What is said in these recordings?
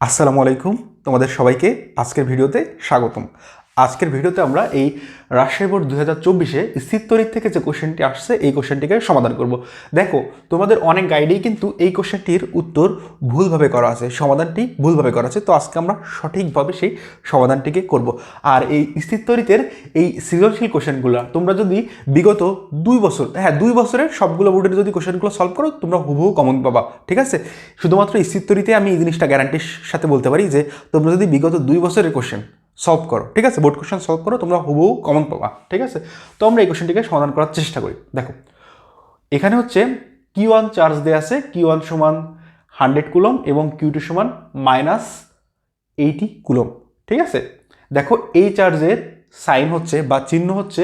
আসসালামু আলাইকুম। তোমাদের সবাইকে আজকের ভিডিওতে স্বাগতম। আজকের ভিডিওতে আমরা এই রাজশাহী বোর্ড দু হাজার চব্বিশে স্থির তরিক থেকে যে কোশ্চেনটি আসছে, এই কোশ্চেনটিকে সমাধান করব। দেখো, তোমাদের অনেক গাইডেই কিন্তু এই কোশ্চেনটির উত্তর ভুলভাবে করা আছে, সমাধানটি ভুলভাবে করা আছে। তো আজকে আমরা সঠিকভাবে সেই সমাধানটিকে করব। আর এই স্থির তরিতের এই সৃজনশীল কোশ্চেনগুলো তোমরা যদি বিগত দুই বছর হ্যাঁ দুই বছরের সবগুলো বোর্ডের যদি কোশ্চেনগুলো সলভ করো, তোমরা হুবহু কমন পাবা, ঠিক আছে? শুধুমাত্র স্থির তরিতে আমি এই জিনিসটা গ্যারান্টির সাথে বলতে পারি যে, তোমরা যদি বিগত দুই বছরের কোশ্চেন সলভ করো, ঠিক আছে? বোর্ড কোশ্চেন সলভ করো, তোমরা হুবহু কমন পাবা, ঠিক আছে? তো আমরা এই কোশ্চেনটিকে সমাধান করার চেষ্টা করি। দেখো, এখানে হচ্ছে কিউ ওয়ান চার্জ দেওয়া আছে কিউ ওয়ান সমান হান্ড্রেড কুলম এবং কিউ টু সমান মাইনাস এইটি কুলম ঠিক আছে? দেখো, এই চার্জের সাইন হচ্ছে বা চিহ্ন হচ্ছে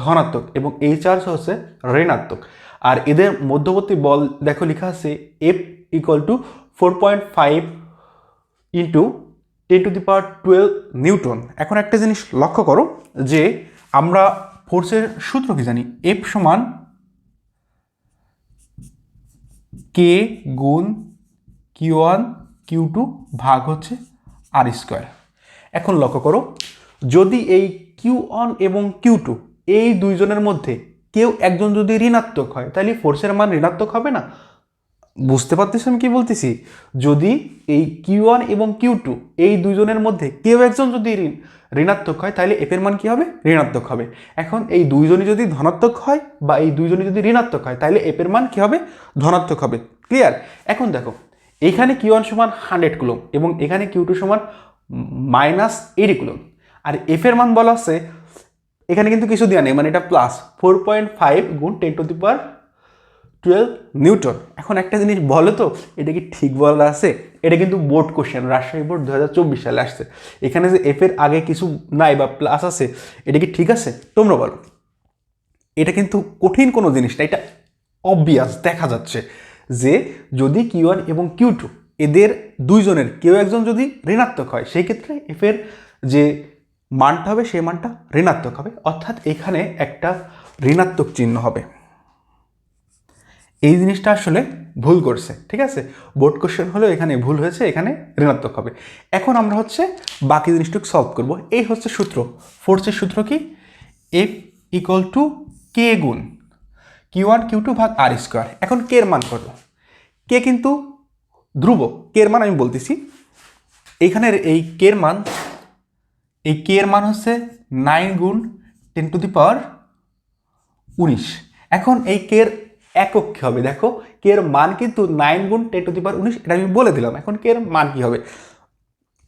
ধনাত্মক এবং এই চার্জ হচ্ছে ঋণাত্মক। আর এদের মধ্যবর্তী বল, দেখো, লেখা আছে F equal to four point five into ten to the power twelve newton এখন একটা জিনিস লক্ষ্য করো যে আমরা ফোর্সের সূত্র কি জানি? এফ সমান কে গুণ কিউ ওয়ান কিউ টু ভাগ হচ্ছে আর স্কোয়ার এখন লক্ষ্য করো, যদি এই কিউ ওয়ান এবং কিউ টু এই দুইজনের মধ্যে কেউ একজন যদি ঋণাত্মক হয়, তাহলে ফোর্সের মান ঋণাত্মক হবে না? বুঝতে পারতেছি আমি কি বলতেছি? যদি এই কিউ ওয়ান এবং কিউ টু এই দুজনের মধ্যে কেউ একজন যদি ঋণ, ঋণাত্মক হয়, তাহলে এফের মান কী হবে? ঋণাত্মক হবে। এখন এই দুইজনই যদি ধনাত্মক হয় বা এই দুইজনই যদি ঋণাত্মক হয়, তাহলে এফের মান কী হবে? ধনাত্মক হবে। ক্লিয়ার এখন দেখো, এখানে কিউ ওয়ান সমান হান্ড্রেড কুলম এবং এখানে কিউ টু সমান মাইনাস এইটি কুলম আর এফের মান বলা আছে এখানে কিন্তু কিছু দেওয়া নেই মানে এটা প্লাস ফোর পয়েন্ট ফাইভ গুণ ten to the power twelve newton এখন একটা জিনিস বলো তো, এটা কি ঠিক বলা আছে? এটা কিন্তু বোর্ড কোশ্চেন রাজশাহী বোর্ড দু হাজার চব্বিশ সালে আসছে। এখানে যে এফের আগে কিছু নাই বা প্লাস আছে, এটা কি ঠিক আছে? তোমরা বলো। এটা কিন্তু কঠিন কোনো জিনিস না, এটা অবভিয়াস দেখা যাচ্ছে যে যদি কিউ ওয়ান এবং কিউ টু এদের দুইজনের, কেউ একজন যদি ঋণাত্মক হয়, সেই ক্ষেত্রে এফের যে মানটা হবে, সেই মানটা ঋণাত্মক হবে। অর্থাৎ এখানে একটা ঋণাত্মক চিহ্ন হবে। এই জিনিসটা আসলে ভুল করছে, ঠিক আছে? বোর্ড কোশ্চেন হলেও এখানে ভুল হয়েছে, এখানে ঋণাত্মক হবে। এখন আমরা হচ্ছে বাকি জিনিসটুকু সলভ করব। এই হচ্ছে সূত্র। ফোর্সের সূত্র কি? এফ ইকুয়াল টু কে গুণ কিউ ওয়ান কিউ টু ভাগ আর স্কোয়ার এখন কে এর মান কত কে কিন্তু ধ্রুব। কে এর মান আমি বলতেছি। এইখানের এই কে এর মান, এই কে এর মান হচ্ছে নাইন গুণ টেন টু দি পাওয়ার উনিশ। এখন এই কে এর একক কী হবে, দেখো? কে এর মান কিন্তু নাইন গুণ টেন টু দি পাওয়ার উনিশ, এটা আমি বলে দিলাম। এখন কে এর মান কী হবে?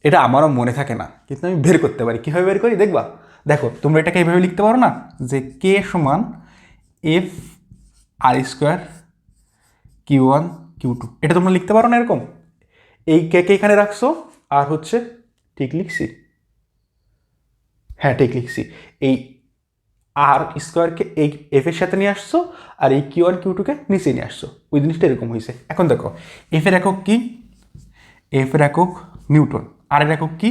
এটা আমারও মনে থাকে না, কিন্তু আমি বের করতে পারি। কীভাবে বের করি? দেখবা? দেখো, তোমরা এটাকে এইভাবে লিখতে পারো না? যে কে সমান F R square Q one Q two এটা তোমরা লিখতে পারো না এরকম? এই কে কে এখানে রাখছো, আর হচ্ছে ঠিক লিখছি। হ্যাঁ ঠিক লিখছি। এই আর স্কোয়ারকে এই এফের সাথে নিয়ে আসছো আর এই কিউ আর কিউ টুকে নিচে নিয়ে আসছো। ওই জিনিসটা এরকম হয়েছে। এখন দেখো এফের একক কি? এফের একক নিউটন। আর এর একক কি?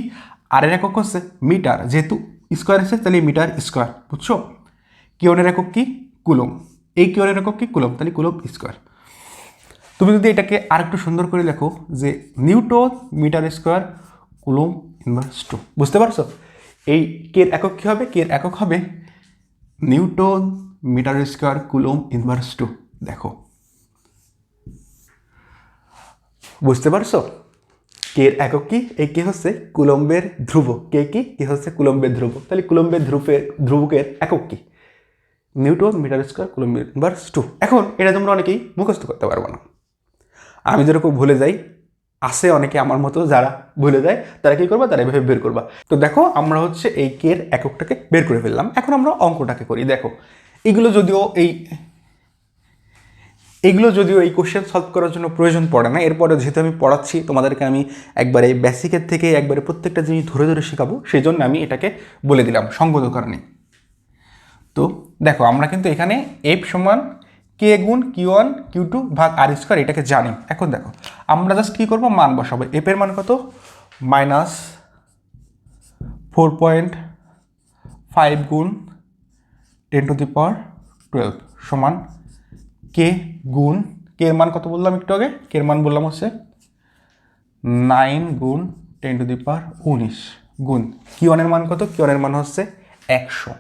আর এর একক হচ্ছে মিটার। যেহেতু স্কোয়ার এসে তাহলে মিটার স্কোয়ার বুঝছ? কিউনের একক কি? কুলম এই কিউনের একক কি? কুলম তাহলে কুলম স্কোয়ার তুমি যদি এটাকে আরেকটু সুন্দর করে লেখো যে newton metre square coulomb inverse two বুঝতে পারছ? এই কের একক কী হবে? কের একক হবে newton metre square coulomb inverse two দেখো। বুঝতে পারছ? কের একক কি? এই কে হচ্ছে কুলম্বের ধ্রুব। কে কি? কে হচ্ছে কুলম্বের ধ্রুব। তাহলে কুলম্বের ধ্রুবের ধ্রুবকের একক কি? Newton metre square coulomb inverse two এখন এটা তোমরা অনেকেই মুখস্থ করতে পারব না। আমি যেরকম ভুলে যাই আছে অনেকে আমার মতো যারা ভুলে যায়, তারা কী করবা? তারা এভাবে বের করবা। তো দেখো, আমরা হচ্ছে এই কের এককটাকে বের করে ফেললাম। এখন আমরা অঙ্কটাকে করি। দেখো, এগুলো যদিও এই, এগুলো যদিও এই কোশ্চেন সলভ করার জন্য প্রয়োজন পড়ে না। এরপরে যেহেতু আমি পড়াচ্ছি, তোমাদেরকে আমি একবারে বেসিকের থেকে একবারে প্রত্যেকটা জিনিস ধরে ধরে শেখাবো, সেই জন্য আমি এটাকে বলে দিলাম, সঙ্গত কারণে। তো দেখো, আমরা কিন্তু এখানে এফ সমান কে গুণ কিউ ওয়ান, কিউ টু ভাগ আর স্কোয়ার, এটাকে জানি। এখন দেখো, আমরা জাস্ট কী করব? মান বসাবো। এফের মান কত? মাইনাস ফোর পয়েন্ট ফাইভ গুণ ten to the power twelve সমান কে গুণ কে এর মান কত বললাম একটু আগে? কে এর মান বললাম হচ্ছে নাইন গুণ টেন টু দি পাওয়ার উনিশ গুণ। কিউ ওয়ানের মান কত? কিউ ওয়ানের মান হচ্ছে একশো।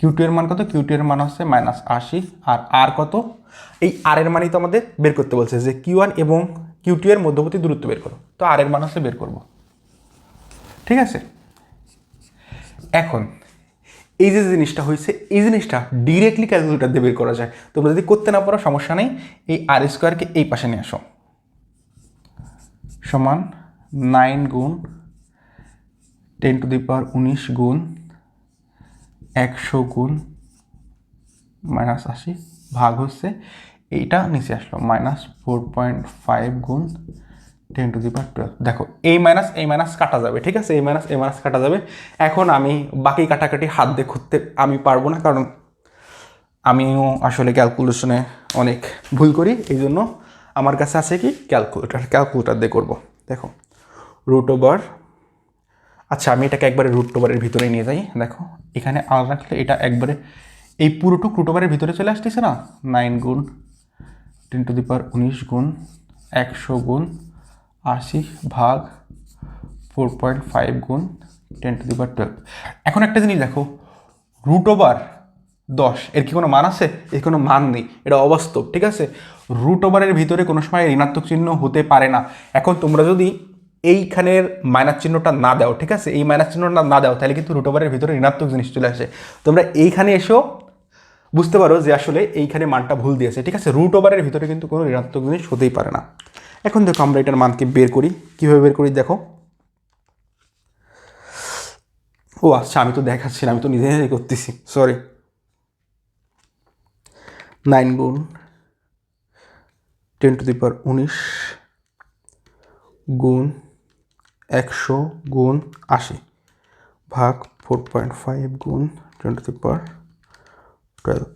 কিউ টু এর মান কত? কিউ টু এর মান হচ্ছে মাইনাস আশি আর আর কত? এই আর এর মানই তো আমাদের বের করতে বলছে যে কিউ ওয়ান এবং কিউ টু এর মধ্যবর্তী দূরত্ব বের করো। তো আর এর মান হচ্ছে বের করব। ঠিক আছে? এখন, এই যে জিনিসটা হয়েছে, এই জিনিসটা ডিরেক্টলি ক্যালকুলেটার দিয়ে বের করা যায়। তোমরা যদি করতে না পারো, সমস্যা নেই। এই আর স্কোয়ারকে এই পাশে নিয়ে আসো। সমান নাইন গুণ টেন টু দি পাওয়ার উনিশ গুণ একশো গুণ মাইনাস আশি ভাগ হচ্ছে এইটা নিচে আসলো। মাইনাস ফোর পয়েন্ট ফাইভ গুণ ten to the power twelve দেখো এই মাইনাস এই মাইনাস কাটা যাবে, ঠিক আছে? এই মাইনাস এই মাইনাস কাটা যাবে। এখন আমি বাকি কাটাকাটি হাত দিয়ে খুঁজতে আমি পারব না, কারণ আমিও আসলে ক্যালকুলেশনে অনেক ভুল করি, এই জন্য আমার কাছে আছে কি? ক্যালকুলেটার ক্যালকুলেটার দিয়ে করব। দেখো রুট ওভার আচ্ছা আমি এটাকে একবারে রুট ওভারের ভিতরে নিয়ে যাই। দেখো, এখানে আর রাখলে এটা একবারে, এই পুরোটুক রুট ওভারের ভিতরে চলে আসতেছে না? নাইন গুণ টেন টু দি পাওয়ার উনিশ গুণ একশো গুণ আশি ভাগ ফোর পয়েন্ট ফাইভ গুণ ten to the power twelve এখন একটা জিনিস দেখো রুট ওভার দশ, এর কি কোনো মান আছে? এর কোনো মান নেই, এটা অবাস্তব, ঠিক আছে? রুট ওভারের ভিতরে কোনো সময় ঋণাত্মক চিহ্ন হতে পারে না। এখন তোমরা যদি এইখানের মাইনাস চিহ্নটা না দাও, ঠিক আছে? এই মাইনাস চিহ্নটা না দাও, তাহলে কিন্তু রুট ওভারের ভিতরে ঋণাত্মক জিনিস চলে আসে। তোমরা এইখানে এসো, বুঝতে পারো যে আসলে এইখানে মানটা ভুল দিয়েছে, ঠিক আছে? রুট ওভারের ভিতরে কিন্তু কোনো ঋণাত্মক জিনিস হতেই পারে না। এখন দেখো আমরা এটার মানকে বের করি। কীভাবে বের করি দেখো? ও আচ্ছা আমি তো দেখাচ্ছি না, আমি তো নিজে নিজে করতেছি সরি নাইন গুণ টেন টু দি পাওয়ার উনিশ গুণ একশো গুণ আশি ভাগ ফোর পয়েন্ট ফাইভ গুণ টেন থ্রি পার টুয়েলভ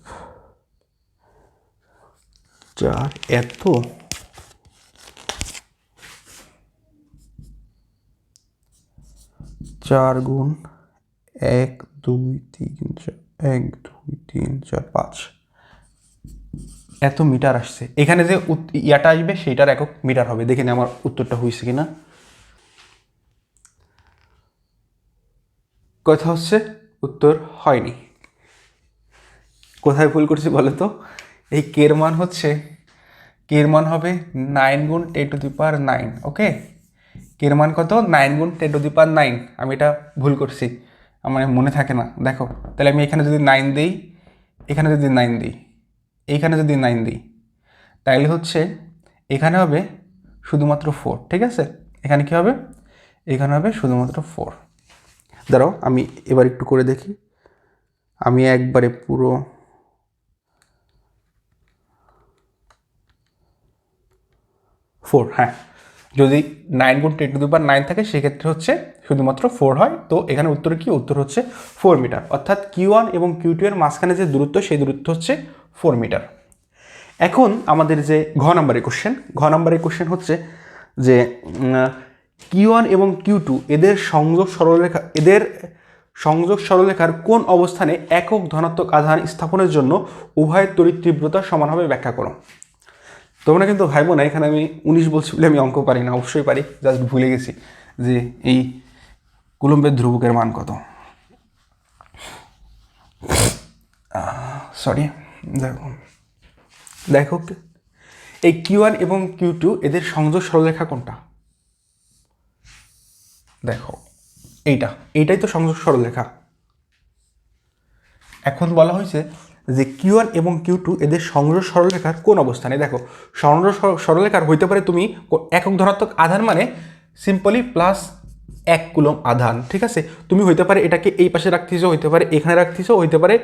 চার এত চার গুণ এক, দুই, তিন, চার, এক, দুই, তিন, চার, পাঁচ। এত মিটার আসছে। এখানে যে ইয়াটা আসবে, সেইটার একক মিটার হবে। দেখে আমার উত্তরটা হয়েছে কিনা। কথা হচ্ছে, উত্তর হয়নি। কোথায় ভুল করছি বলো তো? এই কের মান হচ্ছে কের মান হবে নাইন গুণ ten to the power nine okay কের মান কত? নাইন গুণ ten to the power nine আমি এটা ভুল করছি। আমার মনে থাকে না। দেখো, তাহলে আমি এখানে যদি নাইন দিই, এখানে যদি নাইন দিই এইখানে যদি নাইন দিই তাইলে হচ্ছে এখানে হবে শুধুমাত্র ফোর ঠিক আছে? এখানে কি হবে? এখানে হবে শুধুমাত্র ফোর দাঁড়াও, আমি এবার একটু করে দেখি। আমি একবারে পুরো ফোর হ্যাঁ। যদি নাইন গুণ টেন টু দি নাইন থাকে, সেক্ষেত্রে হচ্ছে শুধুমাত্র ফোর হয়। তো এখানে উত্তর কি? উত্তর হচ্ছে ফোর মিটার অর্থাৎ কিউ ওয়ান এবং কিউ টু এর মাঝখানে যে দূরত্ব, সেই দূরত্ব হচ্ছে ফোর মিটার এখন আমাদের যে ঘ নাম্বারের কোশ্চেন ঘ নাম্বারের কোশ্চেন হচ্ছে যে কিউ ওয়ান এবং কিউ টু এদের সংযোগ সরলরেখা, এদের সংযোগ সরলরেখার কোন অবস্থানে একক ধনাত্মক আধান স্থাপনের জন্য উভয় তড়িৎ তীব্রতা সমানভাবে ব্যাখ্যা করো। তোমরা কিন্তু ভাইবো না এখানে আমি উনিশ বলছি বলে আমি অঙ্ক পারি না, অবশ্যই পারি, জাস্ট ভুলে গেছি যে এই কুলম্বের ধ্রুবকের মান কত। সরি দেখো দেখো, এই কিউ ওয়ান এবং কিউ টু এদের সংযোগ সরলরেখা কোনটা? দেখো, এইটা, এইটাই তো সংযোগ সরলরেখা। এখন বলা হয়েছে যে কিউ ওয়ান এবং কিউ টু এদের সংযোগ সরলরেখার কোন অবস্থানে? দেখো, সংযোগ সর- সরলরেখার হইতে পারে তুমি একক ধনাত্মক আধান মানে সিম্পলি প্লাস এক কুলম আধান, ঠিক আছে? তুমি হইতে পারে এটাকে এই পাশে রাখতেছো, হইতে পারে এখানে রাখতেছো, হইতে পারে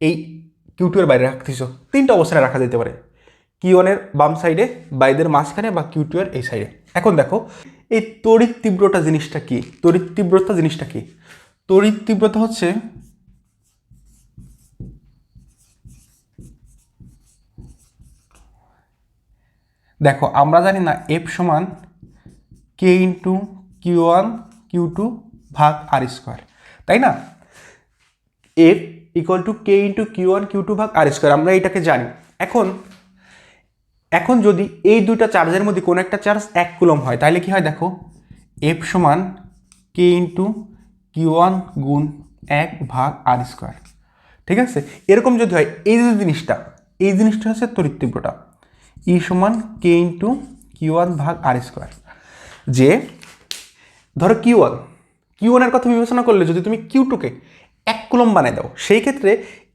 এই কিউ টু এর বাইরে রাখতেছো। তিনটা অবস্থানে রাখা যেতে পারে। কিউ ওয়ানের বাম সাইডে বাইদের মাঝখানে বা কিউ টু এর এই সাইডে এখন দেখো এই তড়িৎ তীব্রতা জিনিসটা কি? তড়িৎ তীব্রতা জিনিসটা কি? তড়িৎ তীব্রতা হচ্ছে দেখো, আমরা জানি না এফ সমান K into Q one, Q two ভাগ আর স্কোয়ার, তাই না? F equal to K into Q one, Q two ভাগ আর স্কোয়ার, আমরা এটাকে জানি। এখন এখন যদি এই দুইটা চার্জের মধ্যে কোনো একটা চার্জ এক কুলম হয়, তাহলে কি হয় দেখো? এফ সমান কে ইন্টু কিউ ওয়ান গুণ এক ভাগ আর স্কোয়ার ঠিক আছে? এরকম যদি হয়, এই যে জিনিসটা, এই জিনিসটা হচ্ছে তড়িৎ তীব্রতা। ই সমান কে ইন্টু কিউ ওয়ান ভাগ আর স্কোয়ার যে, ধরো কিউ ওয়ান কিউ ওয়ানের কথা বিবেচনা করলে যদি তুমি কিউ টুকে এক কুলম বানায় দাও, সেই ক্ষেত্রে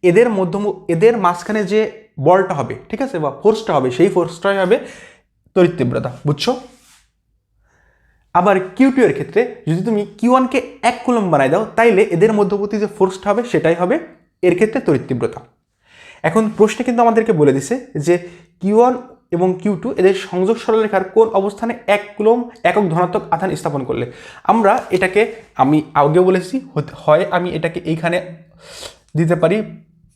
এদের মধ্যম, এদের মাঝখানে যে বলটা হবে, ঠিক আছে? বা ফোর্সটা হবে, সেই ফোর্সটাই হবে তড়িৎ তীব্রতা, বুঝছ? আবার কিউ টু এর ক্ষেত্রে যদি তুমি কিউ ওয়ানকে এক কুলম বানায় দাও, তাইলে এদের মধ্যবর্তী যে ফোর্সটা হবে, সেটাই হবে এর ক্ষেত্রে তড়িৎ তীব্রতা। এখন প্রশ্নে কিন্তু আমাদেরকে বলে দিছে যে কিউ ওয়ান এবং কিউ টু এদের সংযোগ সরলরেখার কোন অবস্থানে এক কুলম একক ধনাত্মক আধান স্থাপন করলে? আমরা এটাকে, আমি আগেও বলেছি হয় আমি এটাকে এইখানে দিতে পারি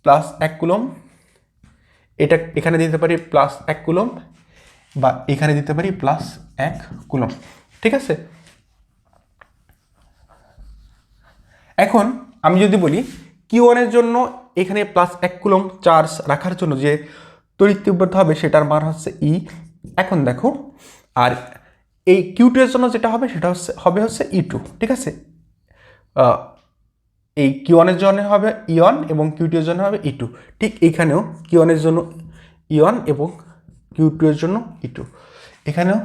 প্লাস এক কুলম এটা এখানে দিতে পারি প্লাস এক কুলম বা এখানে দিতে পারি প্লাস এক কুলম ঠিক আছে? এখন আমি যদি বলি কিউ ওয়ানের জন্য এখানে প্লাস এক কুলম চার্জ রাখার জন্য যে তড়িৎ তীব্রতা হবে সেটার মান হচ্ছে ই এখন দেখো, আর এই কিউ টু এর জন্য যেটা হবে সেটা হচ্ছে, হবে হচ্ছে ই টু ঠিক আছে? এই কিউ ওয়ানের জন্য হবে ইয়ন এবং কিউ টু এর জন্য হবে ই টু ঠিক এখানেও কিউ ওয়ানের জন্য ইয়ন এবং কিউ টু এর জন্য ই টু এখানেও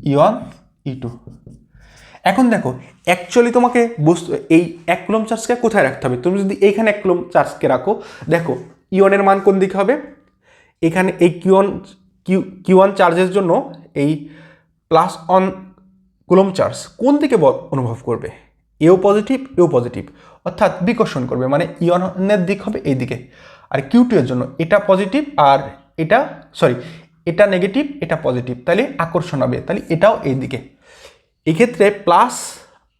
ইয়ন ই টু এখন দেখো অ্যাকচুয়ালি তোমাকে বস্তু, এই এক কুলম চার্জকে কোথায় রাখতে হবে? তুমি যদি এইখানে এক কুলম চার্জকে রাখো, দেখো, ইয়নের মান কোন দিকে হবে? এখানে এই কিউন কিউ চার্জের জন্য এই প্লাস অন কুলম চার্জ কোন দিকে অনুভব করবে? এও পজিটিভ এও পজিটিভ অর্থাৎ বিকর্ষণ করবে মানে ইয়নের দিক হবে এই দিকে আর কিউ টু এর জন্য এটা পজিটিভ আর এটা সরি এটা নেগেটিভ এটা পজিটিভ তাহলে আকর্ষণ হবে, তাহলে এটাও এই দিকে এক্ষেত্রে প্লাস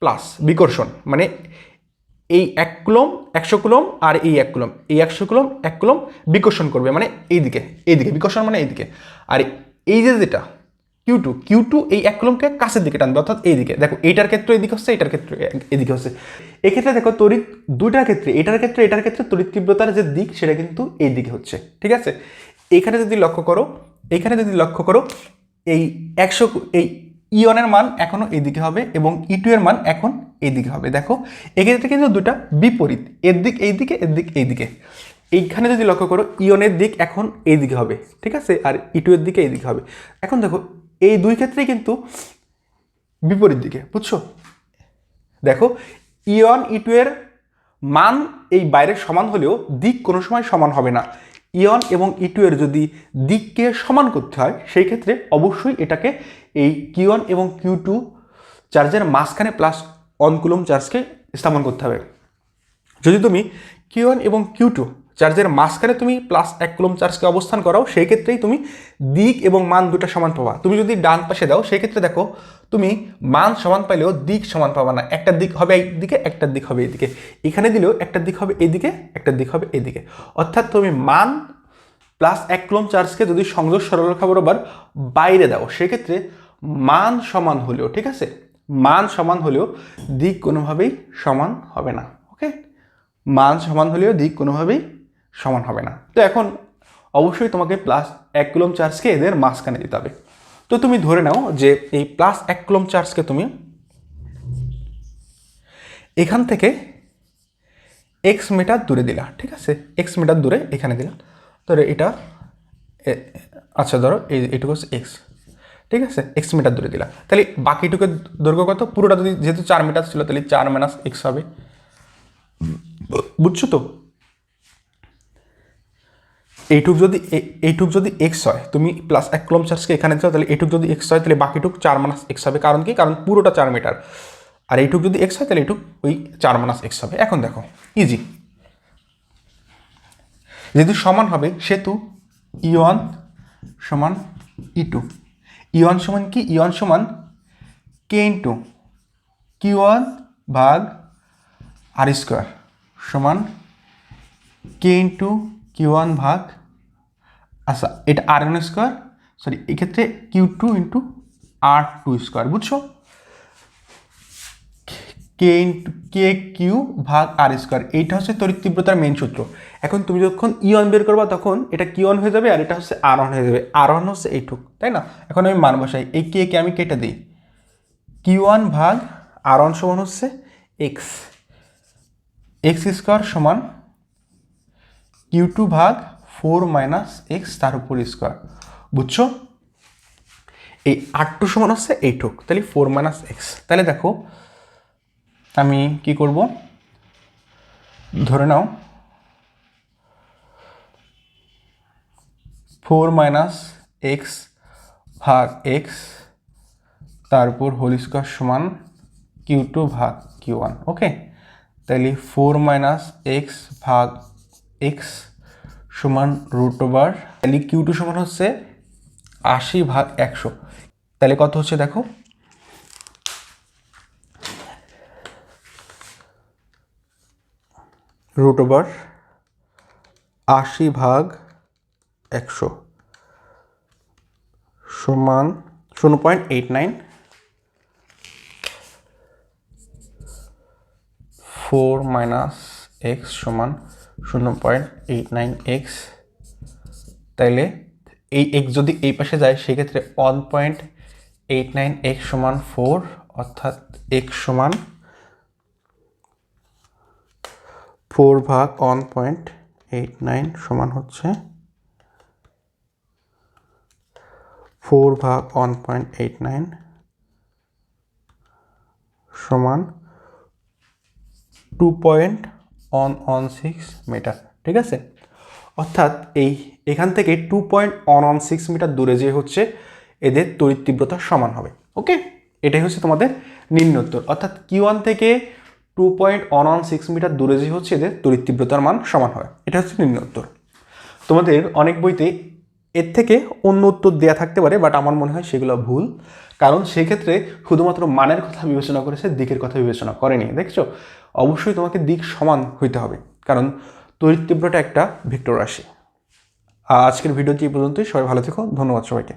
প্লাস বিকর্ষণ মানে এই এক কুলম একশো কুলম আর এই এক কুলম এই একশো কুলম এক কুলম বিকর্ষণ করবে মানে এইদিকে এইদিকে, বিকর্ষণ মানে এইদিকে। আর এই যে যেটা কিউ টু কিউ টু এই এক কুলমকে কাছের দিকে টানবে, অর্থাৎ এইদিকে। দেখো, এইটার ক্ষেত্রে এদিকে হচ্ছে এটার ক্ষেত্রে এদিকে হচ্ছে। এক্ষেত্রে দেখো, তড়িৎ দুইটার ক্ষেত্রে, এটার ক্ষেত্রে এটার ক্ষেত্রে তড়িৎ তীব্রতার যে দিক, সেটা কিন্তু এই দিকে হচ্ছে। ঠিক আছে? এখানে যদি লক্ষ্য করো, এখানে যদি লক্ষ্য করো, এই একশো, এই ইয়নের মান এখনও এইদিকে হবে এবং ই টু এর মান এখন এইদিকে হবে। দেখো, এক্ষেত্রে কিন্তু দুটা বিপরীত, এর দিক এইদিকে, এর দিক এইদিকে। এইখানে যদি লক্ষ্য করো ইয়নের দিক এখন এইদিকে হবে। ঠিক আছে? আর ই টু এর দিকে এইদিকে হবে। এখন দেখো এই দুই ক্ষেত্রেই কিন্তু বিপরীত দিকে, বুঝছ? দেখো ইয়ন ই টু এর মান এই বাইরের সমান হলেও দিক কোনো সময় সমান হবে না। ইয়ন এবং ই টু এর যদি দিককে সমান করতে হয়, সেই ক্ষেত্রে অবশ্যই এটাকে এই কিউ ওয়ান এবং কিউ টু চার্জের মাঝখানে প্লাস অনকুলম চার্জকে স্থাপন করতে হবে। যদি তুমি কিউ ওয়ান এবং কিউ টু চার্জের মাঝখানে তুমি প্লাস এক কুলম চার্জকে অবস্থান করাও, সেই ক্ষেত্রেই তুমি দিক এবং মান দুটো সমান পাবা। তুমি যদি ডান পাশে দাও, সেই ক্ষেত্রে দেখো, তুমি মান সমান পাইলেও দিক সমান পাবা না। একটা দিক হবে এইদিকে একটা দিক হবে এদিকে। এখানে দিলেও একটা দিক হবে এইদিকে একটা দিক হবে এদিকে। অর্থাৎ তুমি মান প্লাস এক কুলম চার্জকে যদি সংযোগ সরলরেখা বরাবর বাইরে দাও সেক্ষেত্রে মান সমান হলেও, ঠিক আছে? মান সমান হলেও দিক কোনোভাবেই সমান হবে না ওকে মান সমান হলেও দিক কোনোভাবেই সমান হবে না। তো এখন অবশ্যই তোমাকে প্লাস এক কুলম চার্জকে এদের মাঝখানে দিতে হবে। তো তুমি ধরে নাও যে এই প্লাস এক কুলম চার্জকে তুমি এখান থেকে এক্স মিটার দূরে দিলা, ঠিক আছে? এক্স মিটার দূরে এখানে দিলা। ধরো এটা আচ্ছা ধরো এই এটুকু হচ্ছে এক্স ঠিক আছে? এক্স মিটার দূরে দিলা। তাহলে বাকিটুকু দৈর্ঘ্য কত? পুরোটা যদি যেহেতু চার মিটার ছিল, তাহলে চার মাইনাস এক্স হবে। বুঝছ তো? এইটুক যদি এইটুক যদি এক্স হয়, তুমি প্লাস এক কুলম চার্জকে এখানে দিও তাহলে এইটুক যদি এক্স হয়, তাহলে বাকিটুক চার মাইনাস এক্স হবে। কারণ কি? কারণ পুরোটা চার মিটার আর এইটুক যদি এক্স হয়, তাহলে এইটুক ওই চার মাইনাস এক্স হবে। এখন দেখো ইজি যেহেতু সমান হবে সেতু ই ওয়ান সমান ই টু ই ওয়ান সমান কি? ই ওয়ান সমান কে ইন্টু কিউ ওয়ান ভাগ আর স্কোয়ার সমান কে ইন্টু কিউ ওয়ান ভাগ আচ্ছা এটা আর ওয়ান স্কোয়ার সরি এক্ষেত্রে Q two into R two square বুঝছ? কে ইন্টু কে কিউ ভাগ আর স্কোয়ার এইটা হচ্ছে তড়িৎ তীব্রতার মেন সূত্র। এখন তুমি যখন ইয়ন বের করবা, তখন এটা কিউন হয়ে যাবে আর এটা হচ্ছে আর অন হয়ে যাবে। আর অন হচ্ছে এইটুক, তাই না? এখন আমি মান বসাই, এই কে কে আমি কেটে দিই। কিউ ওয়ান ভাগ আর অন সমান হচ্ছে এক্স এক্স স্কোয়ার সমান কিউ টু ভাগ ফোর মাইনাস এক্স তার উপর স্কোয়ার। বুঝছ? এই আর টু সমান হচ্ছে এইট হোক, তাহলে ফোর মাইনাস এক্স তাহলে দেখো, আমি কি করব? ধরে নাও ফোর মাইনাস এক্স ভাগ এক্স তারপর হোল স্কোয়ার সমান কিউ টু ভাগ কিউ ওয়ান ওকে তাহলে ফোর মাইনাস এক্স ভাগ এক্স সমান রুট ওভার তাহলে কিউ টু সমান হচ্ছে আশি ভাগ একশো। তাহলে কত হচ্ছে দেখো? রুট ওভার আশি ভাগ একশো সমান শূন্য point eight nine four minus X সমান শূন্য পয়েন্ট এইট নাইন এক্স তাইলে এই এক্স যদি এই পাশে যায়, সেক্ষেত্রে one point eight nine X সমান ফোর অর্থাৎ এক্স সমান ফোর ভাগ ওয়ান পয়েন্ট এইট নাইন সমান হচ্ছে ফোর ভাগ ওয়ান পয়েন্ট এইট নাইন সমান two point one one six metre ঠিক আছে? অর্থাৎ এই, এখান থেকে two point one one six metre দূরে যে হচ্ছে, এদের তড়িৎ তীব্রতা সমান হবে ওকে এটাই হচ্ছে তোমাদের নিম্নোত্তর অর্থাৎ কি ওয়ান থেকে two point one one six metre দূরে যে হচ্ছে, এদের তড়িৎ তীব্রতার মান সমান হয় এটা হচ্ছে নিম্নোত্তর তোমাদের অনেক বইতে এর থেকে অন্য উত্তর দেওয়া থাকতে পারে বাট আমার মনে হয় সেগুলো ভুল। কারণ সেক্ষেত্রে শুধুমাত্র মানের কথা বিবেচনা করেছে দিকের কথা বিবেচনা করেনি, দেখছ? অবশ্যই তোমাকে দিক সমান হইতে হবে, কারণ তড়িৎ তীব্রটা একটা ভেক্টর রাশি। আজকের ভিডিওটি এই পর্যন্তই, সবাই ভালো থেকো, ধন্যবাদ সবাইকে।